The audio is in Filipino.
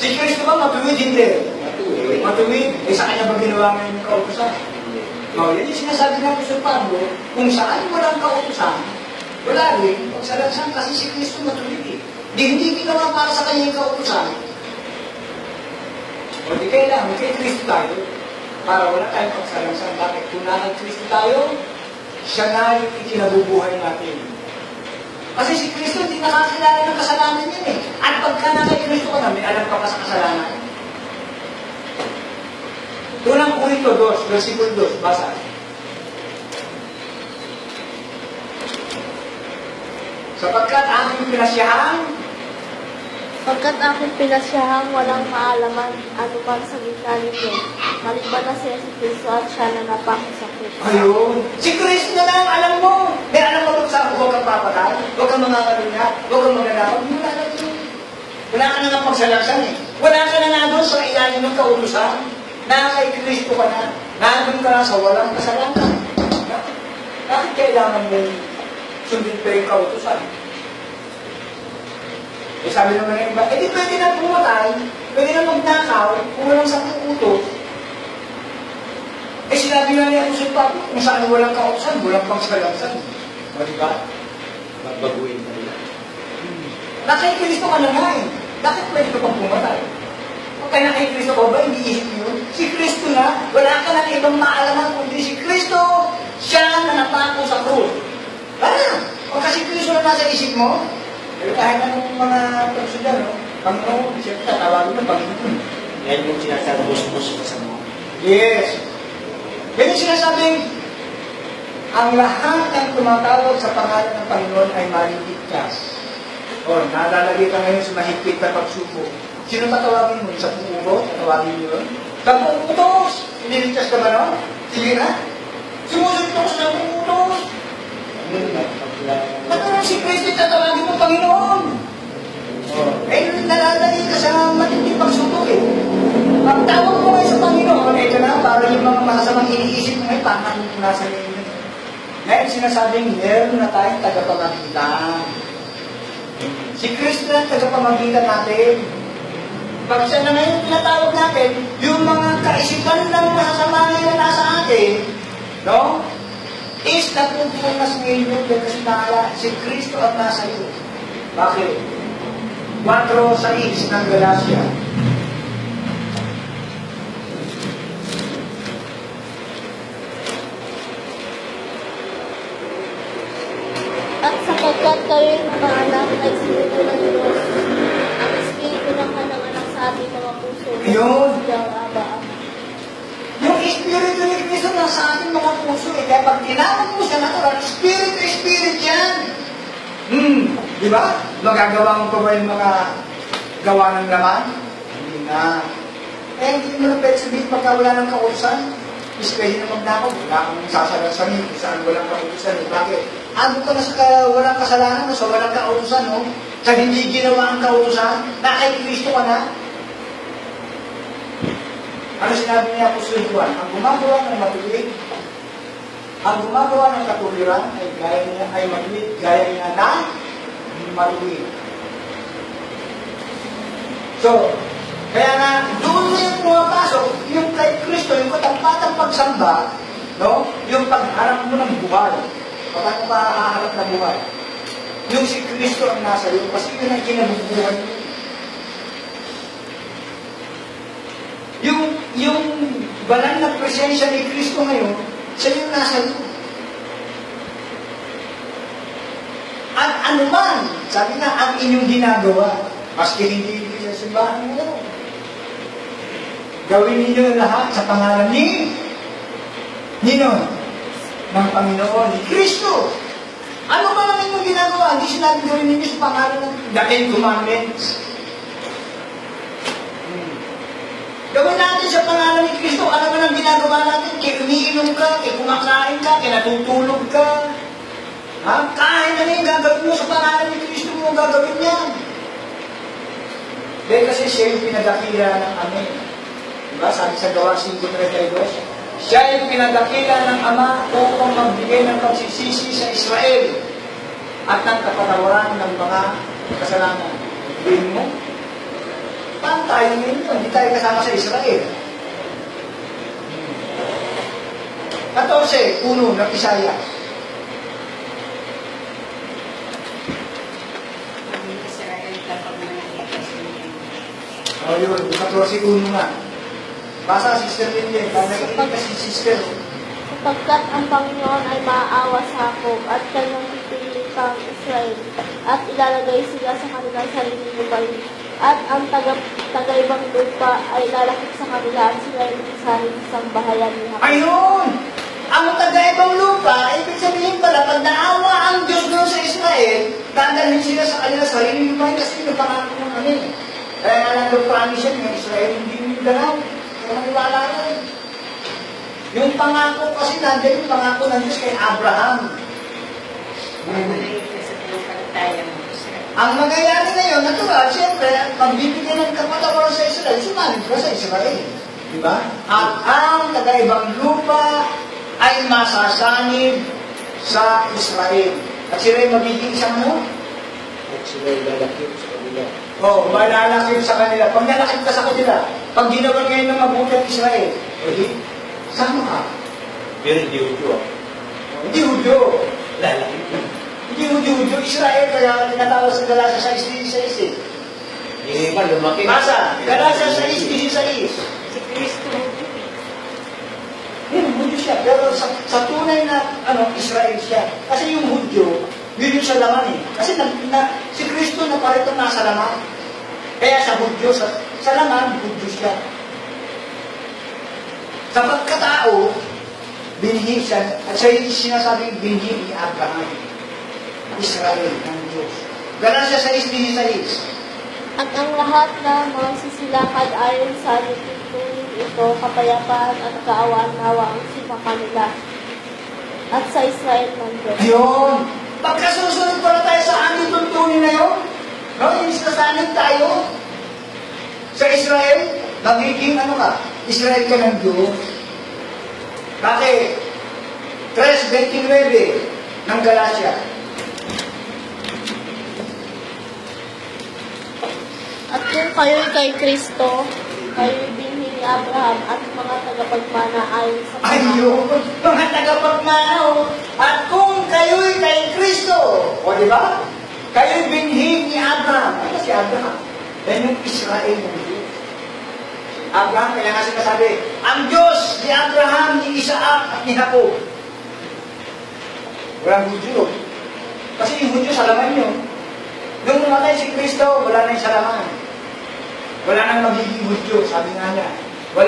Si Kristo ba matuwid? Hindi. Matuwid. Eh, sa kanya ba ginawa ngayon yung kautusan? No, yan yung sinasabi ng Apostol Pablo, kung saan walang kautusan, wala rin pagsalansan kasi si Kristo matuwid eh. Di hindi ginawa para sa kanya yung kautusan. O di kailangan, kay Kristo tayo, para wala tayong pagsalansan. Bakit? Kung nasa Kristo tayo, siya na yung ikinabubuhay natin. Kasi si Kristo hindi nakakilala ng kasalanan niya eh. At pagka na kay Kristo ka na, may alam ka pa sa kasalanan. Unang Korinto 2, versikulo 2, basa. Sapagkat aking pinasyahan, Pagkat aking pinasyahang walang maalaman anuman sa gitna ninyo, maliban na si Jesus Cristo at siya na napako sa krus. ayun, si Kristo na lang alam mo. May alam mo sa huwag kang papatay, huwag kang mangakalunya, huwag kang maganawag. Wala na yun. Wala ka na nga pagsalaksan eh. Wala ka na nga doon sa ilalim ng kaulusan. Na kay Kristo ka na. Nandun ka na sa walang kasalanan. Bakit, kailangan mo sundin pa yung kautusan? Eh sabi naman ng iba, eh di pwede na pumatay, pwede na magnakaw, kung walang sa utos. Eh sinabi nga niya kung Pablo, kung saan walang kautusan, walang pagsalansan. O di ba? Babaguhin ka nila. Nakay Kristo ka na nga eh. Bakit pwede ka pang pumatay? Kung kaya nakay Kristo ka ba, hindi isip yun? Si Kristo na, wala ka na ibang maalaman kundi si Kristo, siya na napako sa krus. Wala. O kasi Kristo na nasa isip mo, eh kahit anong mga pagsudan, no? Panginoon, siyempre tatawagin mo, Panginoon. Yan yung sinasabi mo sa mo. Yes. Yan yung sinasabing, ang lahat ng tumatawag sa pangalan ng Panginoon ay maliligtas. O, nalalagay ka ngayon sa mahigpit na pagsubok. Sino tatawagin mo? Sa puro? Tatawagin mo yun? Sa putos! Ililigtas ka ba nun? Sige na. Sumusunod ako sa putos! Ba't si Kristo tatawagin mo Panginoon? Eh, nalalagay ka sa matinding pagsubok eh. Ang tawag mo ngayon sa Panginoon, ito na, para yung mga masasamang iniisip mo ngayon, yung nasa inyo. Ngayon, sinasabing, meron na tayong tagapamagitan. Si Kristo ang tagapamagitan natin. Pag siya na ngayon tinatawag natin, yung mga kaisipan ng masasama na nasa atin, no? Is napupunas ngayon yun kasi nakala si Kristo ang nasa iyo. Bakit? 4.6 ng Galacia. At sapagkat kayo'y na Espiritu ng Diyos, ang ng sa puso. Yun. Ama. Yung Espiritu ni Cristo nasa ating mga puso eh. Kaya pag tinawag mo siya natural, Spirit to Spirit yan. Hmm, di ba? Magagawa mo ba yung mga gawa ng laman? Hindi na. Eh, hindi mo na pwede sabihin pagka wala ng kautusan. Is pwede na magnakaw. Wala kang sasalansanin kung saan walang kautusan. Eh. Bakit? Ando ka na sa ka, walang kasalanan mo, sa walang kautusan, no? Sa hindi ginawa ang kautusan, na kay Kristo ka na, ano sinabi niya po sa Juan? Ang gumagawa ng matuwid, ang gumagawa ng katuwiran ay gaya niya ay matuwid, gaya niya na matuwid. So, kaya na doon na yung pumapasok, yung kay Kristo, yung katampatang pagsamba, no? yung pagharap mo ng buhay. Paano ka haharap ng buhay? Yung si Kristo ang nasa iyo, kasi yun ang kinabubuhay mo. Yung, yung banal na presensya ni Kristo ngayon, siya yung nasa iyo. At anuman, sabi nga, ang inyong ginagawa, maski hindi hindi sa simbahan mo, gawin ninyo lahat sa pangalan ni Nino, ng Panginoon, Kristo. Ano ba ang inyong ginagawa? Hindi sinabi gawin ninyo sa pangalan ng the Ten Commandments. Gawin natin sa pangalan ni Kristo. Ano ba ang ginagawa natin? Kaya umiinom ka, kaya kumakain ka, kaya natutulog ka. Ha? Kahit ano yung gagawin mo sa pangalan ni Kristo mo, gagawin yan. Dahil kasi siya yung pinagakila ng Amen. Diba? Sabi sa gawa 5.32, siya yung pinagakila ng Ama upang magbigay ng pagsisisi sa Israel at ng kapatawaran ng mga kasalanan. Sabihin mo, paano tayo ninyo. Hindi tayo kasama sa Israel. 14, puno ng Isaiah. O yun, 14 puno nga. Basa, Sister Lilian. Kaya nakikinig ka si Sister. Sapagkat ang Panginoon ay maaawa sa Jacob at kanyang pipili kang Israel at ilalagay sila sa kanilang sariling lupain. At ang taga, taga-ibang lupa ay lalakit sa kanila at sila ay magsasahin sa bahayan ni Jacob. Ayun! Ang taga-ibang lupa, ibig sabihin pala, pag naawa ang Diyos doon sa Israel, dadalhin sila sa kanila sarili lupain kasi napangako ng eh. Kaya nga lang promise yan, yung Israel, hindi yung ganaw. Yung pangako kasi nandiyan yung pangako ng Diyos kay Abraham. Ang mangyayari ngayon, natural, siyempre, magbibigyan ng kapatawaran sa Israel, sumanib ka sa Israel. Di ba? At ang tagaibang lupa ay masasanib sa Israel. At sila ay magiging isang ano? At sila ay lalakip sa kanila. Oo, oh, malalakip sa kanila. Pag nalakip ka sa kanila, pag ginawa ngayon ng mabuti ang Israel, eh, sama ka. Pero hindi udyo ah. Hindi hudyo. Lalakip. Hindi hudyo-hudyo. Israel, kaya tinatawag sa Galasa 6.16 eh. Yung iba lumaki. Basa, Galasa 6.16. Si Kristo. Yun, Hudyo siya. Pero sa, sa tunay na ano, Israel siya. Kasi yung Hudyo, yun yung sa laman eh. Kasi na, na, si Kristo na parito nasa laman. Kaya sa Hudyo, sa, sa laman, Hudyo siya. Sa pagkatao, binhi siya. At siya yung sinasabing binhi ni Abraham. Israel ng Diyos. Galasya 6.16. At ang lahat na mga sisilakad ayon sa tuntunin ito, kapayapaan at kaawaan-awa ang sipa kanila. At sa Israel ng Diyos. Ayun. Pagkasusunod pala tayo sa aming tuntunin na yun. No, yung sasanib tayo sa Israel, magiging ano ka, Israel ka ng Diyos. Bakit? 3.29 ng Galacia. At kung kayo'y kay Kristo, kayo'y binhi ni Abraham at mga tagapagmana ayon sa Ayun, mga tagapagmanaw. At kung kayo'y kay Kristo, o di ba? Kayo'y binhi ni Abraham. Ano si Abraham? Yan yung Israel ng Diyos. Abraham, kaya nga sinasabi, ang Diyos ni Abraham, ni Isaac, at ni Jacob. Walang Hudyo. Kasi yung Hudyo, salaman yun. Nung namatay si Kristo, wala na yung salaman. Wala nang magiging Hudyo, sabi nga niya.